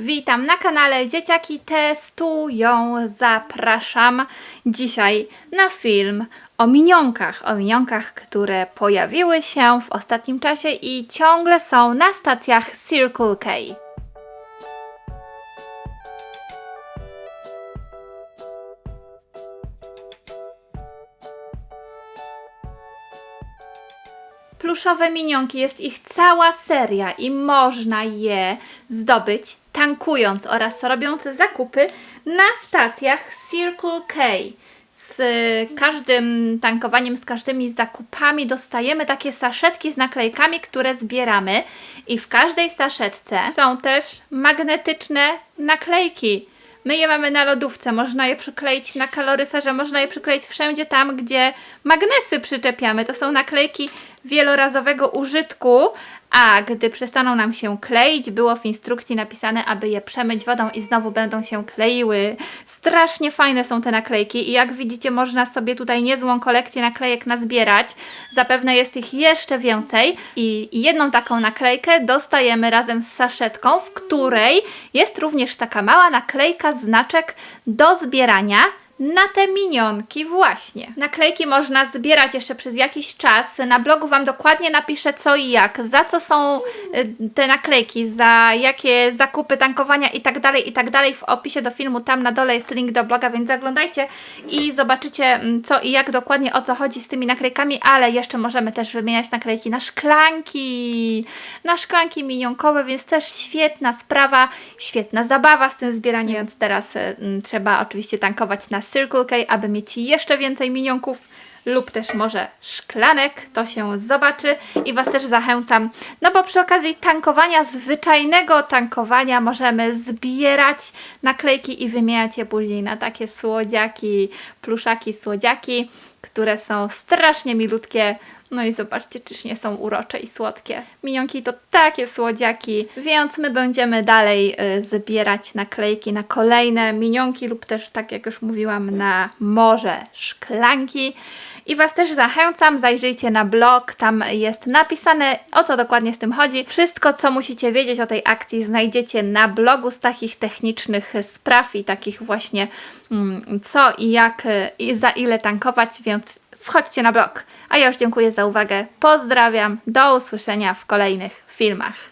Witam na kanale Dzieciaki Testują. Zapraszam dzisiaj na film o minionkach. O minionkach, które pojawiły się w ostatnim czasie i ciągle są na stacjach Circle K. Pluszowe minionki, jest ich cała seria i można je zdobyć tankując oraz robiąc zakupy na stacjach Circle K. Z każdym tankowaniem, z każdymi zakupami dostajemy takie saszetki z naklejkami, które zbieramy i w każdej saszetce są też magnetyczne naklejki. My je mamy na lodówce, można je przykleić na kaloryferze, można je przykleić wszędzie tam, gdzie magnesy przyczepiamy. To są naklejki wielorazowego użytku, a gdy przestaną nam się kleić, było w instrukcji napisane, aby je przemyć wodą i znowu będą się kleiły. Strasznie fajne są te naklejki i jak widzicie można sobie tutaj niezłą kolekcję naklejek nazbierać. Zapewne jest ich jeszcze więcej i jedną taką naklejkę dostajemy razem z saszetką, w której jest również taka mała naklejka, znaczek do zbierania na te minionki właśnie. Naklejki można zbierać jeszcze przez jakiś czas. Na blogu Wam dokładnie napiszę co i jak, za co są y, te naklejki, za jakie zakupy, tankowania i tak dalej, i tak. W opisie do filmu tam na dole jest link do bloga, więc zaglądajcie i zobaczycie mm, co i jak dokładnie o co chodzi z tymi naklejkami, ale jeszcze możemy też wymieniać naklejki na szklanki, na szklanki minionkowe, więc też świetna sprawa, świetna zabawa z tym zbieraniem, więc teraz y, trzeba oczywiście tankować na Circle K, aby mieć jeszcze więcej minionków lub też może szklanek, to się zobaczy i Was też zachęcam, no bo przy okazji tankowania, zwyczajnego tankowania możemy zbierać naklejki i wymieniać je później na takie słodziaki, pluszaki, słodziaki, które są strasznie milutkie, no i zobaczcie, czyż nie są urocze i słodkie. Minionki to takie słodziaki, więc my będziemy dalej y, zbierać naklejki na kolejne minionki lub też, tak jak już mówiłam, na morze szklanki. I Was też zachęcam, zajrzyjcie na blog, tam jest napisane o co dokładnie z tym chodzi. Wszystko, co musicie wiedzieć o tej akcji, znajdziecie na blogu z takich technicznych spraw i takich właśnie mm, co i jak i za ile tankować, więc wchodźcie na blog. A ja już dziękuję za uwagę, pozdrawiam, do usłyszenia w kolejnych filmach.